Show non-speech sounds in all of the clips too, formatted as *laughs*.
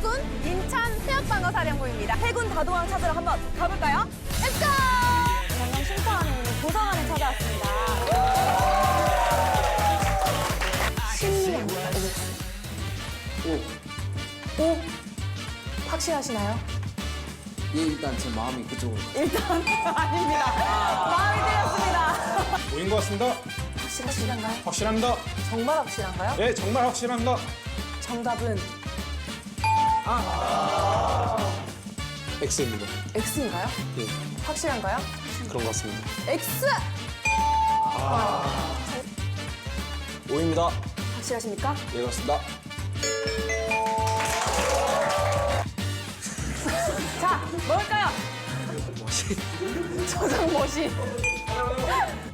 해군 인천 해역방어 사령부입니다. 해군 다도항 찾으러 한번 가볼까요? 렛츠고! 강남 신사안에 있는 도서관에 찾아왔습니다. 심리학입니다. 오, 오, 확실하시나요? 예, 일단 제 마음이 그쪽으로. 일단 *laughs* 아닙니다. 마음이 들렸습니다. 보인 것 같습니다. 확실하신가요? 확실합니다. 정말 확실한가요? 예, 정말 확실합니다. 정답은 X입니다. X인가요? 예, 확실한가요? 그런 것 같습니다. X! O입니다. 확실하십니까? 예, 그렇습니다. 자, 뭘까요? 저장 머신.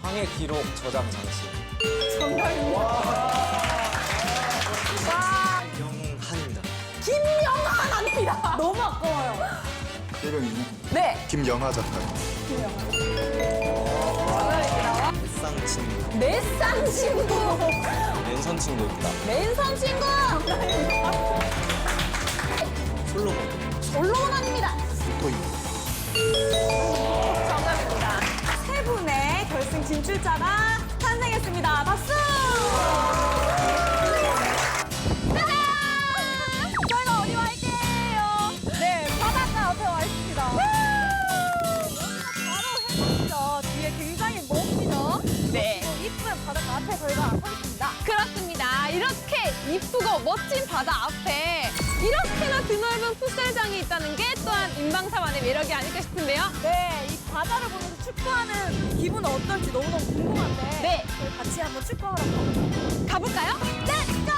항해 기록 저장 장치. 정답입니다. 와, 너무 아까워요. 이름이 네, 김영하 작가. 정답입니다. 쌍 친구. 내쌍 친구. 왼손 친구입니다. 맨손 친구. 솔로몬. 솔로몬 아닙니다. 토이. 정답입니다. 세 분의 결승 진출자가 탄생했습니다. 박수! 이쁘고 멋진 바다 앞에 이렇게나 드넓은 풋살장이 있다는 게 또한 인방사만의 매력이 아닐까 싶은데요. 네, 이 바다를 보면서 축구하는 기분은 어떨지 너무너무 궁금한데. 네. 저희 같이 한번 축구하러 가볼까요? 가볼까요? Let's go!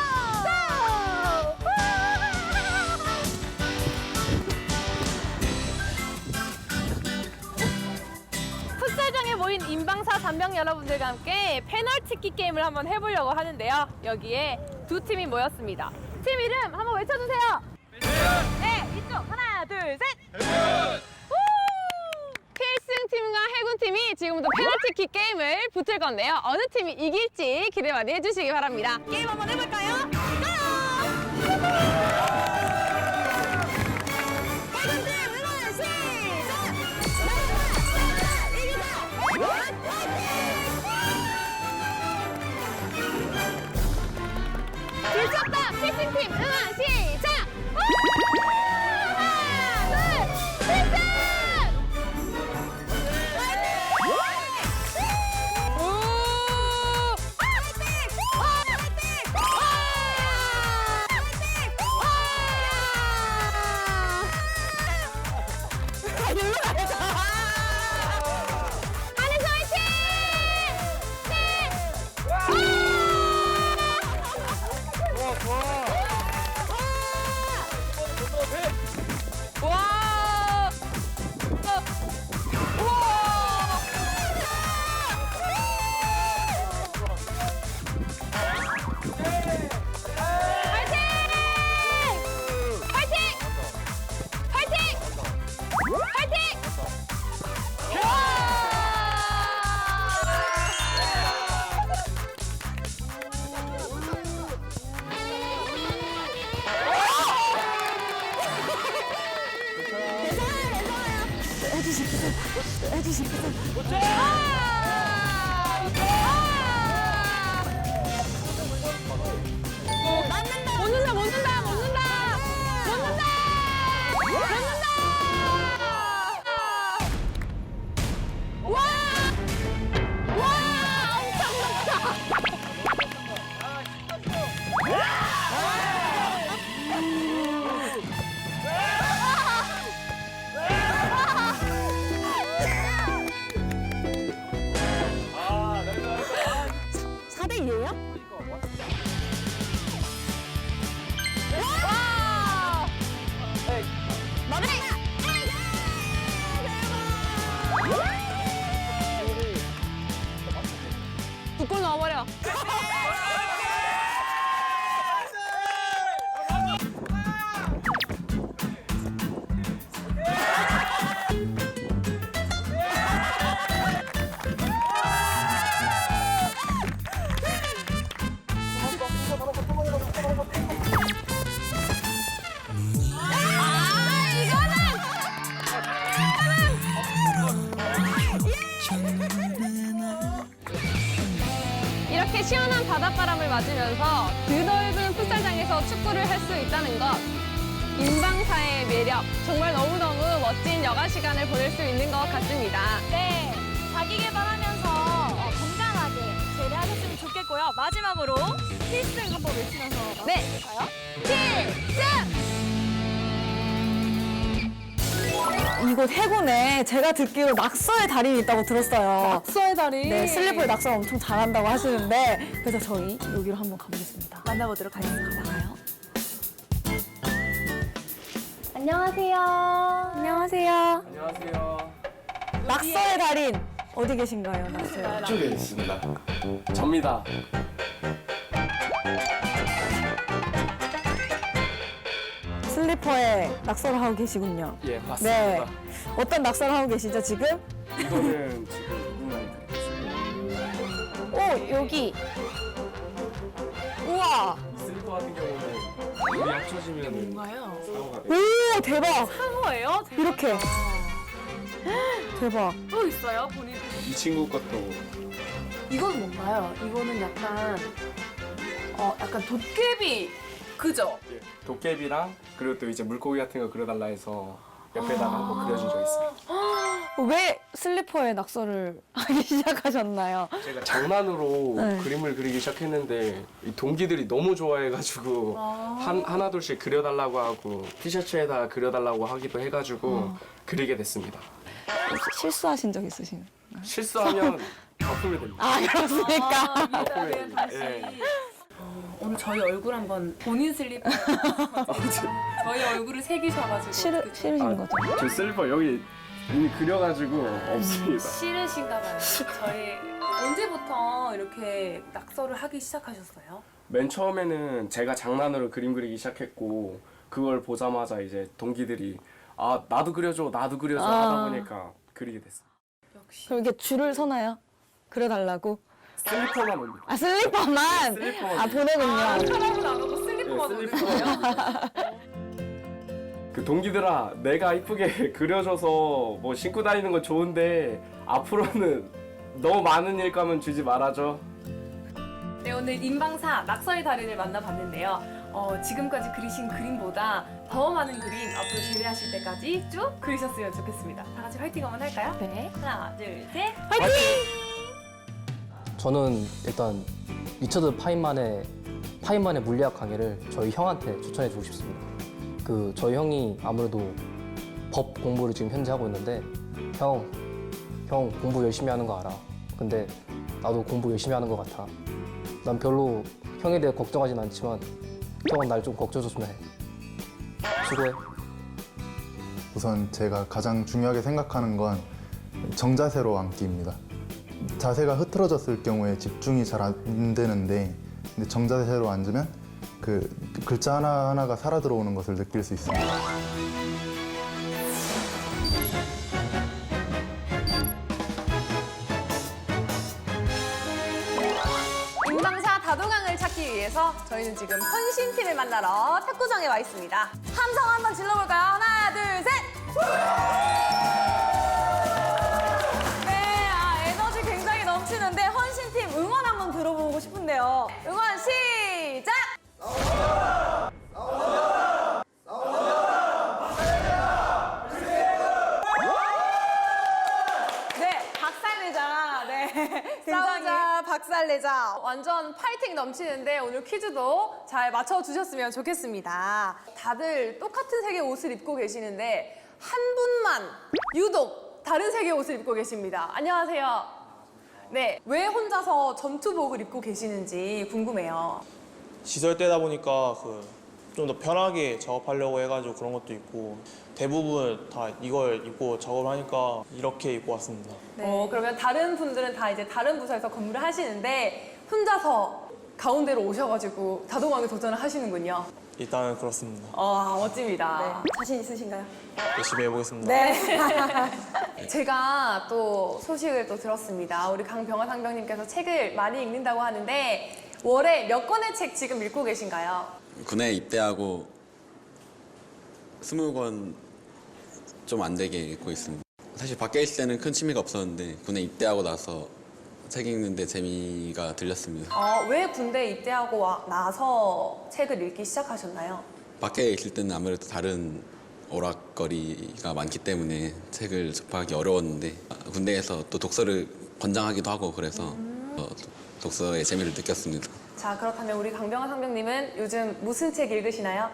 풋살장에 모인 인방사 잔병 여러분들과 함께 페널티킥 게임을 한번 해보려고 하는데요. 여기에 두 팀이 모였습니다. 팀 이름 한번 외쳐주세요. 네, 이쪽 하나, 둘, 셋. 우! 필승 팀과 해군 팀이 지금부터 페널티킥 게임을 붙을 건데요. 어느 팀이 이길지 기대 많이 해주시기 바랍니다. 게임 한번 해볼까요? 해군 예! 이렇게 시원한 바닷바람을 맞으면서 드넓은 풋살장에서 축구를 할 수 있다는 것. 인방사의 매력, 정말 너무너무 멋진 여가 시간을 보낼 수 있는 것 같습니다. 네, 자기 개발하면서 어, 건강하게 재배하셨으면 좋겠고요. 마지막으로 필승 한번 외치면서 네. 마무리할까요? 필승! 이곳 해군에 제가 듣기로 낙서의 달인이 있다고 들었어요. 낙서의 달인. 네, 슬리퍼에 낙서 엄청 잘한다고 하시는데 그래서 저희 여기로 한번 가보겠습니다. 만나보도록 하겠습니다. 가요. 안녕하세요. 안녕하세요. 안녕하세요. 낙서의 달인 어디 계신가요? 낙서의 이쪽에 있습니다. 접니다. 슬리퍼에 낙서를 하고 계시군요. 예, 네. 맞습니다. 어떤 낙서를 하고 계시죠, 지금? 이거는 지금 오, 여기. 우와. 슬리퍼 같은 경우는 물이 합쳐지면 뭔가요? 사고가 돼요. 오, 대박. 상어예요? 이렇게. *gasps* 대박. 또 있어요, 본인. 이 친구 것도 이건 뭔가요? 이거는 약간 어 약간 도깨비 그죠? 예, 도깨비랑 그리고 또 이제 물고기 같은 거 그려달라 해서 옆에다가 한번 그려준 적 있어요. 왜 슬리퍼에 낙서를 *laughs* 하기 시작하셨나요? 제가 장난으로 네. 그림을 그리기 시작했는데 이 동기들이 너무 좋아해가지고 한 하나 둘씩 그려달라고 하고 티셔츠에다 그려달라고 하기도 해가지고 그리게 됐습니다. 실수하신 적 있으신가요? 실수하면 거품이 됩니다. 아, 그렇습니까? 거품이 됩니다. 예. 저희 얼굴 한번 본인 슬리퍼 *laughs* 저희 얼굴을 새기셔가지고 싫으, 싫으신 거죠? 저 슬리퍼 여기 이미 그려가지고 없습니다. 싫으신가 봐요. 저희 언제부터 이렇게 낙서를 하기 시작하셨어요? 맨 처음에는 제가 장난으로 그림 그리기 시작했고 그걸 보자마자 이제 동기들이 아 나도 그려줘 나도 그려줘 아. 하다 보니까 그리게 됐어요. 역시 그럼 이렇게 줄을 서나요? 그려달라고? 슬리퍼만 옵니다. 아, 슬리퍼만? 슬리퍼만. 아, 보내군요. 사람은 안 오고 슬리퍼만 네, 오는 슬리퍼만. 거예요? 그 동기들아 내가 이쁘게 *laughs* 그려줘서 뭐 신고 다니는 건 좋은데 앞으로는 너무 많은 일감은 주지 말아줘. 네, 오늘 인방사 낙서의 달인을 만나봤는데요. 어, 지금까지 그리신 그림보다 더 많은 그림 앞으로 제대하실 때까지 쭉 그리셨으면 좋겠습니다. 다 같이 화이팅 한번 할까요? 네. 하나, 둘, 셋. 저는 일단 리처드 파인만의 파인만의 물리학 강의를 저희 형한테 추천해 주고 싶습니다. 그 저희 형이 아무래도 법 공부를 지금 현재 하고 있는데 형, 형 공부 열심히 하는 거 알아. 근데 나도 공부 열심히 하는 것 같아. 난 별로 형에 대해 걱정하진 않지만 형은 날 좀 걱정해줬으면 해. 수고해. 우선 제가 가장 중요하게 생각하는 건 정자세로 앉기입니다. 자세가 흐트러졌을 경우에 집중이 잘 안 되는데 근데 정자세로 앉으면 그 글자 하나 하나가 살아 들어오는 것을 느낄 수 있습니다. 인방사 다도강을 찾기 위해서 저희는 지금 헌신팀을 만나러 탁구장에 와 있습니다. 함성 한번 질러볼까요? 하나, 둘, 셋! 내자. 완전 파이팅 넘치는데 오늘 퀴즈도 잘 맞춰주셨으면 좋겠습니다. 다들 똑같은 색의 옷을 입고 계시는데 한 분만 유독 다른 색의 옷을 입고 계십니다. 안녕하세요. 네, 왜 혼자서 전투복을 입고 계시는지 궁금해요. 시설 때다 보니까 그 좀 더 편하게 작업하려고 해가지고 그런 것도 있고 대부분 다 이걸 입고 작업을 하니까 이렇게 입고 왔습니다. 어, 그러면 다른 분들은 다 이제 다른 부서에서 근무를 하시는데 혼자서 가운데로 오셔가지고 다도강에 도전을 하시는군요. 일단은 그렇습니다. 아, 멋집니다. 자신 있으신가요? 열심히 해보겠습니다. 네. *laughs* 제가 또 소식을 또 들었습니다. 우리 강병화 상병님께서 책을 많이 읽는다고 하는데 월에 몇 권의 책 지금 읽고 계신가요? 군에 입대하고 스무 권 좀 안 되게 읽고 있습니다. 사실 밖에 있을 때는 큰 취미가 없었는데 군에 입대하고 나서 책 읽는데 재미가 들렸습니다. 어, 왜 군대 입대하고 와- 나서 책을 읽기 시작하셨나요? 밖에 있을 때는 아무래도 다른 오락거리가 많기 때문에 책을 접하기 어려웠는데 아, 군대에서 또 독서를 권장하기도 하고 그래서 어, 독서의 재미를 느꼈습니다. 자, 그렇다면 우리 강병환 상병님은 요즘 무슨 책 읽으시나요?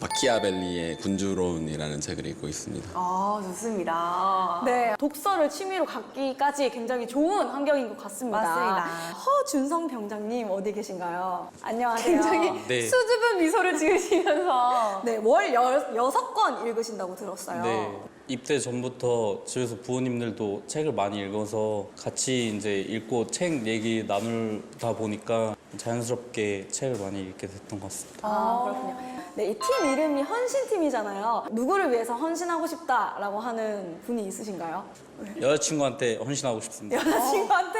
마키아벨리의 군주론이라는 책을 읽고 있습니다. 아, 좋습니다. 네, 독서를 취미로 갖기까지 굉장히 좋은 환경인 것 같습니다. 맞습니다. 허준성 병장님 어디 계신가요? 안녕하세요. 굉장히 네. 수줍은 미소를 지으시면서 네, 월 여, 여섯 권 읽으신다고 들었어요. 네. 입대 전부터 집에서 부모님들도 책을 많이 읽어서 같이 이제 읽고 책 얘기 나누다 보니까 자연스럽게 책을 많이 읽게 됐던 것 같습니다. 아, 그렇군요. 네, 이 팀 이름이 헌신팀이잖아요. 누구를 위해서 헌신하고 싶다라고 하는 분이 있으신가요? 여자친구한테 헌신하고 싶습니다. 여자친구한테,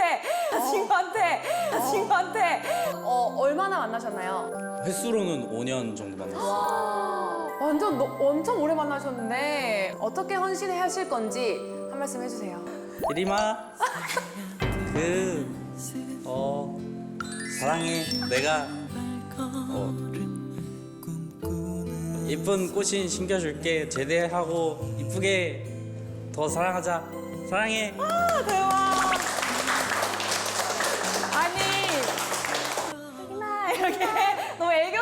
여자친구한테, 여자친구한테. 어, 얼마나 만나셨나요? 횟수로는 5년 정도 만났어요. 완전 너- 엄청 오래 만나셨는데 어떻게 헌신해 하실 건지 한 말씀 해주세요. 예림아, 그, 어, 사랑해. 내가, 어, 이쁜 꽃신 심겨줄게. 제대하고 이쁘게 더 사랑하자. 사랑해. 아니, 혜림아, 이렇게 너무 애교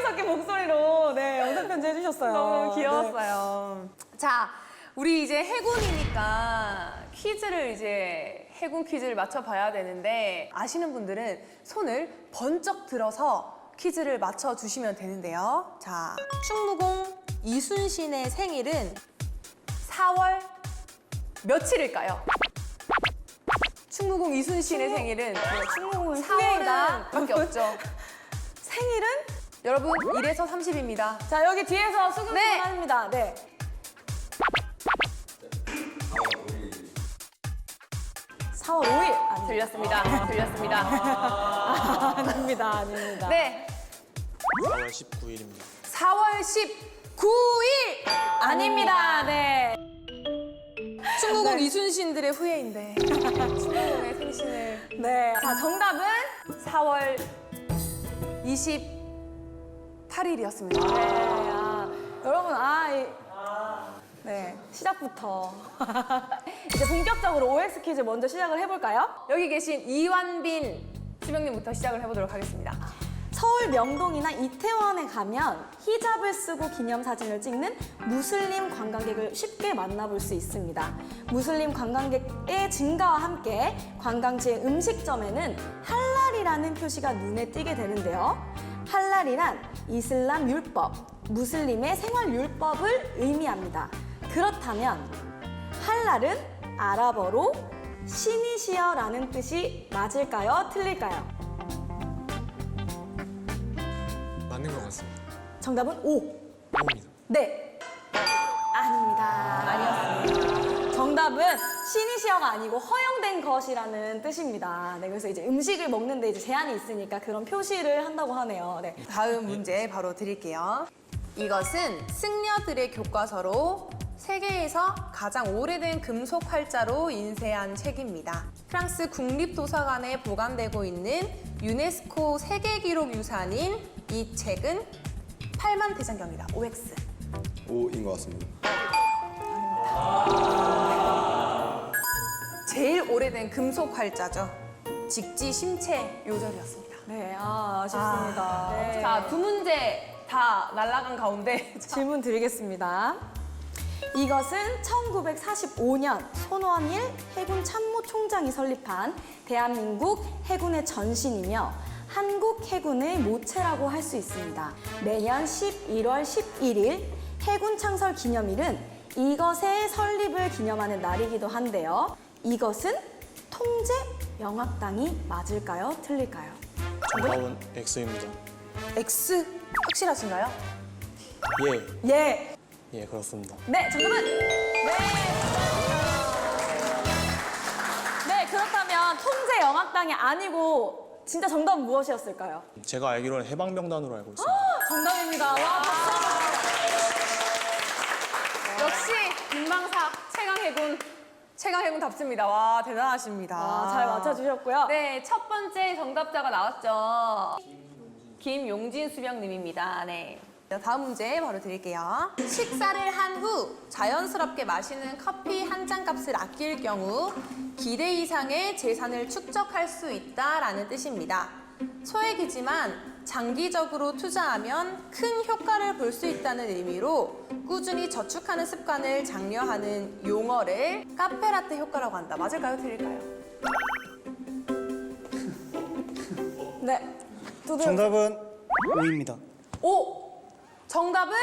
섞인 목소리로 네, 영상 편지 해주셨어요. 너무 네. 귀여웠어요. 자, 우리 이제 해군이니까 퀴즈를 이제 해군 퀴즈를 맞춰봐야 되는데 아시는 분들은 손을 번쩍 들어서 퀴즈를 맞춰주시면 되는데요. 자, 충무공 이순신의 생일은 4월 며칠일까요? 충무공 이순신의 생일은 충무공은 4월은 밖에 없죠. *laughs* 생일은? 여러분 1에서 30입니다. 자, 여기 뒤에서 수긍 네. 합니다. 네. 사월 5일 아니, 들렸습니다. 들렸습니다. 아닙니다, 아닙니다. 네, 4월 19일입니다. 4월 19일 아닙니다, 네. 충무공 이순신들의 후예인데 *laughs* 충무공의 생신을 네. 자, 정답은 4월 28일이었습니다. 네, 아, 여러분, 아, 이, 네, 시작부터. *laughs* 이제 본격적으로 OX 퀴즈 먼저 시작을 해볼까요? 여기 계신 이완빈 수명님부터 시작을 해보도록 하겠습니다. 서울 명동이나 이태원에 가면 히잡을 쓰고 기념사진을 찍는 무슬림 관광객을 쉽게 만나볼 수 있습니다. 무슬림 관광객의 증가와 함께 관광지의 음식점에는 할랄이라는 표시가 눈에 띄게 되는데요. 할랄이란 이슬람 율법, 무슬림의 생활 율법을 의미합니다. 그렇다면 할랄은 아랍어로 신이시여라는 뜻이 맞을까요? 틀릴까요? 맞는 것 같습니다. 정답은 O. O입니다. 네. 아닙니다. 아니었습니다. 정답은 신이시여가 아니고 허용된 것이라는 뜻입니다. 네, 그래서 이제 음식을 먹는데 이제 제한이 있으니까 그런 표시를 한다고 하네요. 네. 다음 문제 바로 드릴게요. 이것은 승려들의 교과서로 세계에서 가장 오래된 금속 활자로 인쇄한 책입니다. 프랑스 국립도서관에 보관되고 있는 유네스코 세계기록 유산인 이 책은 8만 대장경이다. OX. O인 것 같습니다. 제일 오래된 금속 활자죠. 직지 심체 요절이었습니다. 네, 아, 아쉽습니다. 네. 자, 두 문제 다 날아간 가운데 *laughs* 질문 드리겠습니다. 이것은 1945년 손원일 해군 참모총장이 설립한 대한민국 해군의 전신이며 한국 해군의 모체라고 할 수 있습니다. 매년 11월 11일 해군 창설 기념일은 이것의 설립을 기념하는 날이기도 한데요. 이것은 통제 영악당이 맞을까요? 틀릴까요? 정답은 X입니다. X 확실하신가요? 예, 예. 예, 그렇습니다. 네, 정답은 네. 네, 그렇다면 통제 영악당이 아니고 진짜 정답은 무엇이었을까요? 제가 알기로는 해방명단으로 알고 있습니다. 정답입니다. 와, 박수. 역시 민망사 최강 해군 최강 해군 내용답습니다. 와, 대단하십니다. 아, 잘 맞춰주셨고요. 네, 첫 번째 정답자가 나왔죠. 김용진 수병님입니다. 네. 자, 다음 문제 바로 드릴게요. 식사를 한 후 자연스럽게 마시는 커피 한 잔 값을 아낄 경우 기대 이상의 재산을 축적할 수 있다라는 뜻입니다. 소액이지만 장기적으로 투자하면 큰 효과를 볼 수 있다는 의미로 꾸준히 저축하는 습관을 장려하는 용어를 카페라떼 효과라고 한다. 맞을까요? 틀릴까요? 네. 두들 정답은 O입니다. 오! 정답은?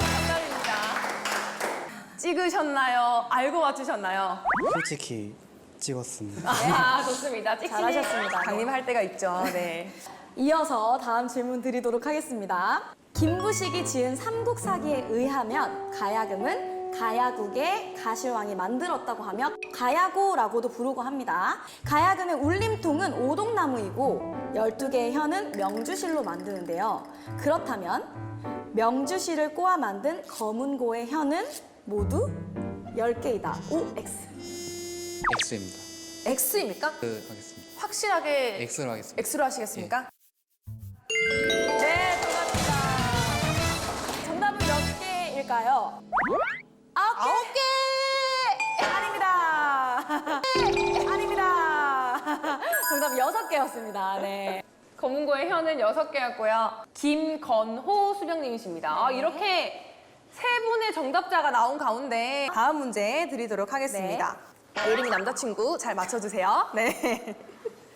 정답입니다. 찍으셨나요? 알고 맞추셨나요? 솔직히 찍었습니다. 아, 좋습니다. 찍찍이 잘하셨습니다. 강림할 때가 있죠. 네. *laughs* 이어서 다음 질문 드리도록 하겠습니다. 김부식이 지은 삼국사기에 의하면 가야금은 가야국의 가실왕이 만들었다고 하며 가야고라고도 부르고 합니다. 가야금의 울림통은 오동나무이고 12개의 현은 명주실로 만드는데요. 그렇다면 명주실을 꼬아 만든 검은고의 현은 모두 10개이다. OX. X입니다. X입니까? 그 하겠습니다. 확실하게 X로 하겠습니다. X로 하시겠습니까? 네, 정답입니다. 정답은 몇 개일까요? 아홉 개! 아닙니다. *laughs* 아닙니다. *laughs* 정답 여섯 개였습니다. 네. 검은고의 현은 여섯 개였고요. 김건호 수병님이십니다. 아, 이렇게 세 분의 정답자가 나온 가운데 다음 문제 드리도록 하겠습니다. 예림이 남자친구 잘 맞춰주세요. 네.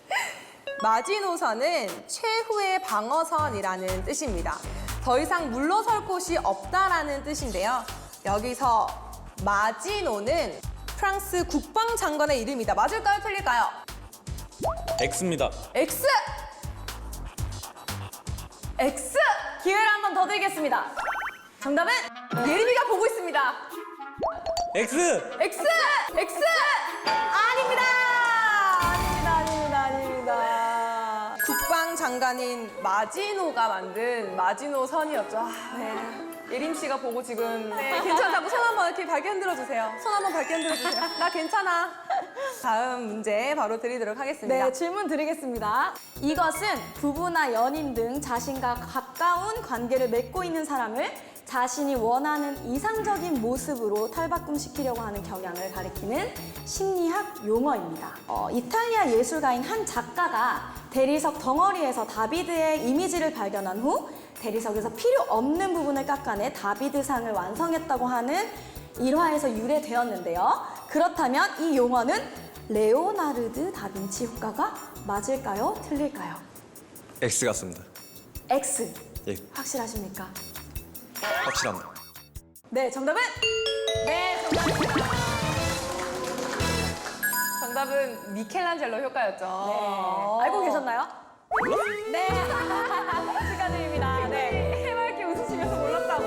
*laughs* 마지노선은 최후의 방어선이라는 뜻입니다. 더 이상 물러설 곳이 없다라는 뜻인데요. 여기서 마지노는 프랑스 국방장관의 이름이다. 맞을까요? 틀릴까요? X입니다. X! X! 기회를 한 번 더 드리겠습니다. 정답은 예림이가 보고 있습니다. X! X! X! 아닙니다. 아닙니다. 아닙니다. 아닙니다. 국방 장관인 마지노가 만든 마지노 선이었죠. 아, 네. 예림 씨가 보고 지금 네, 괜찮다고 손 한번 이렇게 밝게 흔들어 주세요. 손 한번 밝게 흔들어 주세요. 나 괜찮아. 다음 문제 바로 드리도록 하겠습니다. 네, 질문 드리겠습니다. 이것은 부부나 연인 등 자신과 가까운 관계를 맺고 있는 사람을 자신이 원하는 이상적인 모습으로 탈바꿈시키려고 하는 경향을 가리키는 심리학 용어입니다. 어, 이탈리아 예술가인 한 작가가 대리석 덩어리에서 다비드의 이미지를 발견한 후 대리석에서 필요 없는 부분을 깎아내 다비드상을 완성했다고 하는 일화에서 유래되었는데요. 그렇다면 이 용어는 레오나르드 다빈치 효과가 맞을까요? 틀릴까요? X 같습니다. X. 예. 확실하십니까? 확실합니다. 네, 정답은 네, 정답입니다. 정답은 미켈란젤로 효과였죠. 네. 알고 계셨나요? 네. *laughs* 축하드립니다. 네. 해맑게 웃으시면서 몰랐다고.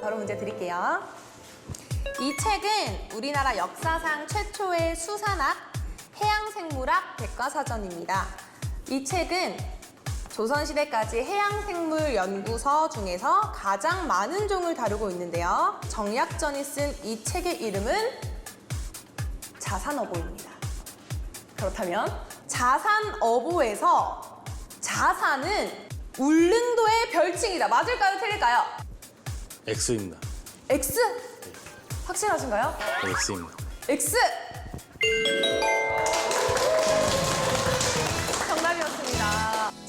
바로 문제 드릴게요. 이 책은 우리나라 역사상 최초의 수산학, 해양생물학 백과사전입니다. 이 책은 조선시대까지 해양생물연구서 중에서 가장 많은 종을 다루고 있는데요. 정약전이 쓴 이 책의 이름은 자산어보입니다. 그렇다면 자산어보에서 자산은 울릉도의 별칭이다. 맞을까요? 틀릴까요? X입니다. X? 확실하신가요? X입니다. X!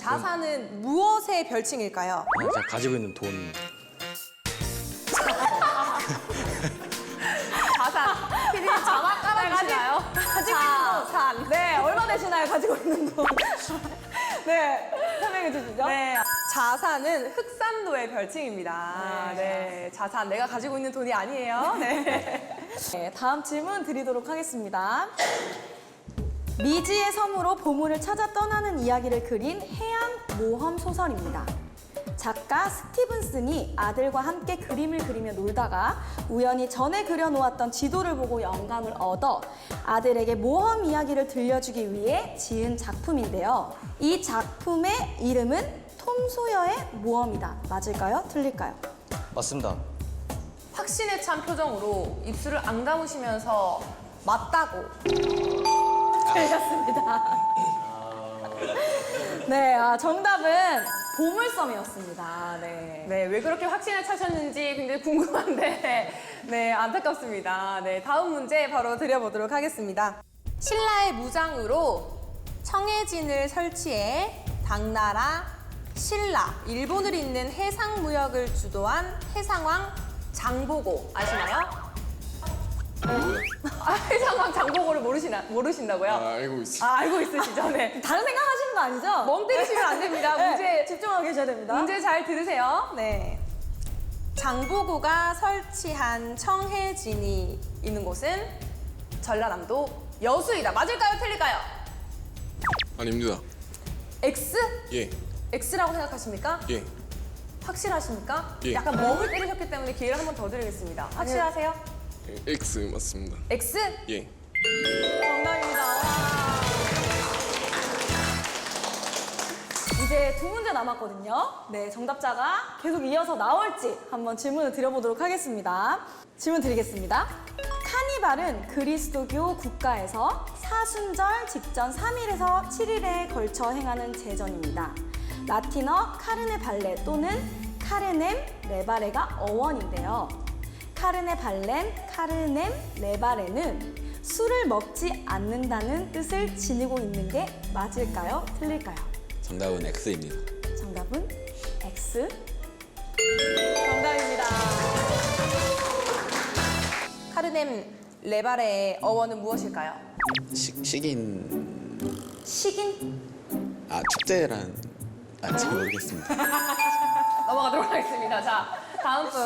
자산은 무엇의 별칭일까요? 제가 가지고 있는 돈 *laughs* 자산. 피디님 자막 깔아주시나요? 가지고 있는 산. 네, 얼마 되시나요? 가지고 있는 돈. *laughs* 네, 설명해 주시죠. 네. 자산은 흑산도의 별칭입니다. 네. 자산. 내가 가지고 있는 돈이 아니에요. 네. *laughs* 네, 다음 질문 드리도록 하겠습니다. 미지의 섬으로 보물을 찾아 떠나는 이야기를 그린 해양 모험 소설입니다. 작가 스티븐슨이 아들과 함께 그림을 그리며 놀다가 우연히 전에 그려놓았던 지도를 보고 영감을 얻어 아들에게 모험 이야기를 들려주기 위해 지은 작품인데요. 이 작품의 이름은 톰 소여의 모험이다. 맞을까요? 틀릴까요? 맞습니다. 확신에 찬 표정으로 입술을 안 감으시면서 맞다고 틀렸습니다. *laughs* 네, 아, 정답은 보물섬이었습니다. 네. 네, 왜 그렇게 확신에 차셨는지 굉장히 궁금한데, *laughs* 네, 안타깝습니다. 네, 다음 문제 바로 드려보도록 하겠습니다. 신라의 무장으로 청해진을 설치해 당나라, 신라, 일본을 잇는 해상 무역을 주도한 해상왕 장보고 아시나요? 아, 해상왕 장보고를 모르시나 모르신다고요? 알고 있어. 아, 알고 있으시죠? 네. *laughs* 다른 생각 하시는 거 아니죠? 멍 때리시면 안 됩니다. 네, 문제 집중하고 계셔야 됩니다. 문제 잘 들으세요. 네. 장보고가 설치한 청해진이 있는 곳은 전라남도 여수이다. 맞을까요? 틀릴까요? 아닙니다. X? 예, X라고 생각하십니까? 예. 확실하십니까? 예. 약간 멍을 때리셨기 때문에 기회를 한 번 더 드리겠습니다. 확실하세요? X 맞습니다. X? 예. 정답입니다. 와. 이제 두 문제 남았거든요. 네, 정답자가 계속 이어서 나올지 한번 질문을 드려보도록 하겠습니다. 질문 드리겠습니다. 카니발은 그리스도교 국가에서 사순절 직전 3일에서 7일에 걸쳐 행하는 제전입니다. 라틴어 카르네 발레 또는 카르넴 레바레가 어원인데요. 카르네 발렌, 카르넴 레바레는 술을 먹지 않는다는 뜻을 지니고 있는 게 맞을까요? 틀릴까요? 정답은 X입니다. 정답은 X. 정답입니다. 카르넴 레바레의 어원은 무엇일까요? 시, 식인 식인 아 축제란 아 잘 모르겠습니다. *laughs* 넘어가도록 하겠습니다. 자, 다음 분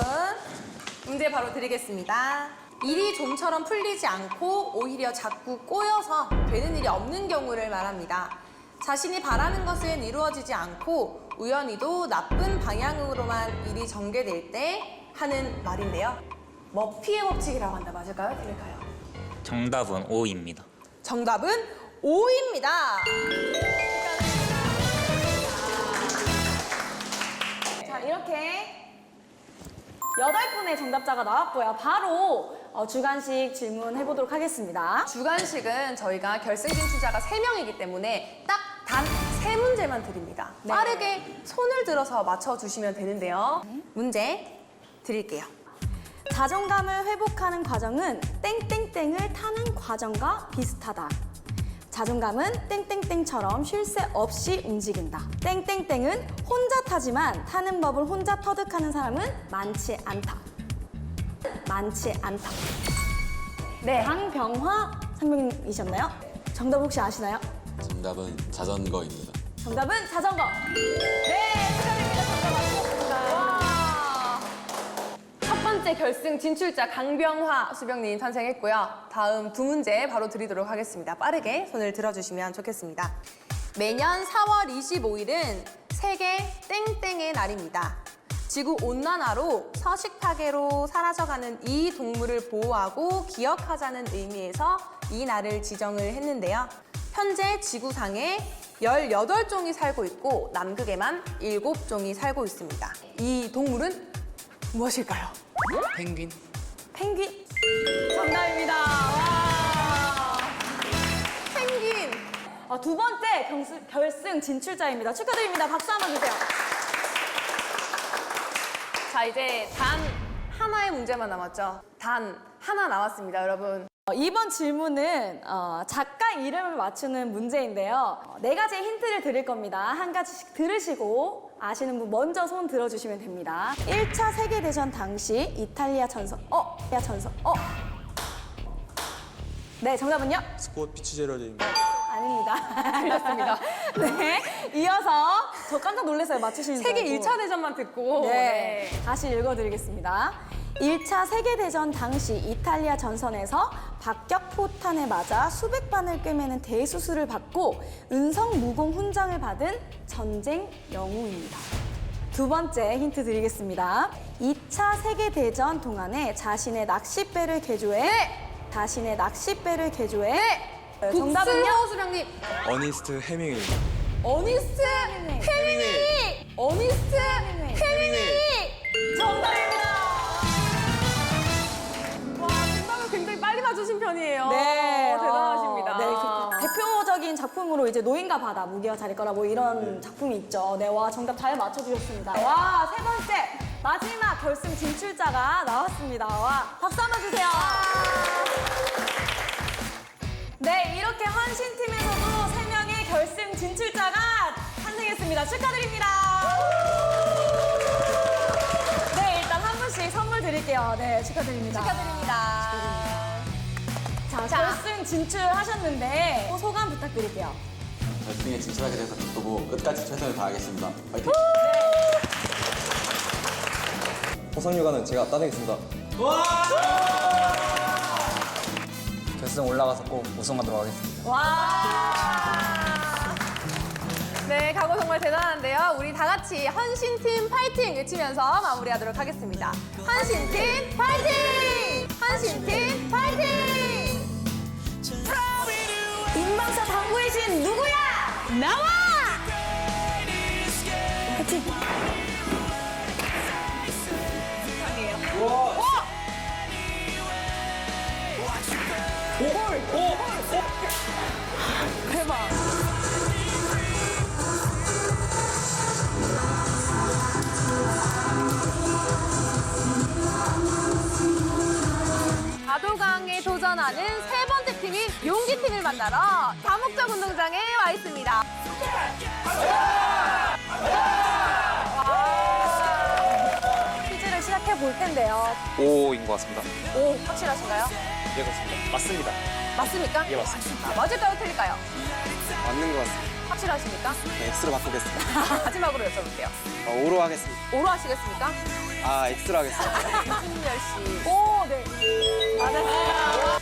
문제 바로 드리겠습니다. 일이 좀처럼 풀리지 않고 오히려 자꾸 꼬여서 되는 일이 없는 경우를 말합니다. 자신이 바라는 것은 이루어지지 않고 우연히도 나쁜 방향으로만 일이 전개될 때 하는 말인데요. 머피의 법칙이라고 한다. 맞을까요? 틀릴까요? 정답은 O입니다. 정답은 O입니다. 자, 이렇게 여덟 분의 정답자가 나왔고요. 바로 어, 주간식 질문해 보도록 하겠습니다. 주간식은 저희가 결승 진출자가 세명이기 때문에 딱 단 세 문제만 드립니다. 네. 빠르게 손을 들어서 맞춰주시면 되는데요. 문제 드릴게요. 자존감을 회복하는 과정은 땡땡땡을 타는 과정과 비슷하다. 자존감은 땡땡땡처럼 쉴 새 없이 움직인다. 땡땡땡은 혼자 타지만 타는 법을 혼자 터득하는 사람은 많지 않다. 많지 않다. 네, 강병화 상병이셨나요? 정답 혹시 아시나요? 정답은 자전거입니다. 정답은 자전거. 네, 번째 결승 진출자 강병화 수병님 탄생했고요. 다음 두 문제 바로 드리도록 하겠습니다. 빠르게 손을 들어주시면 좋겠습니다. 매년 4월 25일은 세계 땡땡의 날입니다. 지구 온난화로 서식 파괴로 사라져가는 이 동물을 보호하고 기억하자는 의미에서 이 날을 지정을 했는데요. 현재 지구상에 18종이 살고 있고 남극에만 7종이 살고 있습니다. 이 동물은 무엇일까요? 펭귄? 펭귄. 정답입니다. 와. 펭귄. 어, 두 번째 경수- 결승 진출자입니다. 축하드립니다. 박수 한번 주세요. 자, 이제 단 하나의 문제만 남았죠. 단 하나 남았습니다, 여러분. 어, 이번 질문은 어, 작가 이름을 맞추는 문제인데요. 어, 네 가지의 힌트를 드릴 겁니다. 한 가지씩 들으시고 아시는 분 먼저 손 들어주시면 됩니다. 1차 세계대전 당시 이탈리아 전선, 어? 이탈리아 전선, 어? 네, 정답은요? 스콧 피치제럴드입니다. 아닙니다. *laughs* 틀렸습니다. 네, 이어서 저 깜짝 놀랐어요. 맞추시는 줄 세계 알고. 1차 대전만 듣고. 네. 다시 읽어드리겠습니다. 1차 세계대전 당시 이탈리아 전선에서 박격 포탄에 맞아 수백 반을 꿰매는 대수술을 받고 은성 무공 훈장을 받은 전쟁 영웅입니다. 두 번째 힌트 드리겠습니다. 2차 세계대전 동안에 자신의 낚싯배를 개조해 자신의 낚싯배를 개조해 네, 정답은요? 수령님. 어니스트 해밍웨이. 어니스트 헤밍웨이. 어니스트 헤밍웨이. 정답입니다. 편이에요. 네. 아. 대단하십니다. 네, 그 아. 대표적인 작품으로 이제 노인과 바다, 무기와 자릴 거라 뭐 이런 네. 작품이 있죠. 네, 와 정답 잘 맞춰주셨습니다. 네. 와세 번째 마지막 결승 진출자가 나왔습니다. 와 박수 한번 주세요. 네, 이렇게 헌신팀에서도 세 명의 결승 진출자가 탄생했습니다. 축하드립니다. 네, 일단 한 분씩 선물 드릴게요. 네, 축하드립니다. 축하드립니다. 자, 결승 진출하셨는데 또 소감 부탁드릴게요. 결승에 진출하게 돼서 기쁘고 끝까지 최선을 다하겠습니다. 파이팅! 호성유가는 제가 따내겠습니다. 결승 올라가서 꼭 우승하도록 하겠습니다. 와. 네, 각오 정말 대단한데요. 우리 다 같이 헌신팀 파이팅 외치면서 마무리하도록 하겠습니다. 헌신팀 파이팅! 헌신팀 파이팅! 인방사 당구의 신 누구야? 나와! 파이팅! 가도강에 도전하는 세 번째 팀인 용기팀을 만나러 다목적 운동장에 와 있습니다. 퀴즈를 시작해 볼 텐데요. 5인 것 같습니다. 오, 확실하신가요? 예, 그렇습니다. 맞습니다. 맞습니까? 예, 맞습니다. 아, 맞을까요? 틀릴까요? 맞는 것 같습니다. 확실하십니까? 네, X로 바꾸겠습니다. *laughs* 마지막으로 여쭤볼게요. 아, 5로 하겠습니다. 오로 하시겠습니까? 아, X로 하겠습니다. *laughs* 신열 씨. 오, 네. 맞았습니다.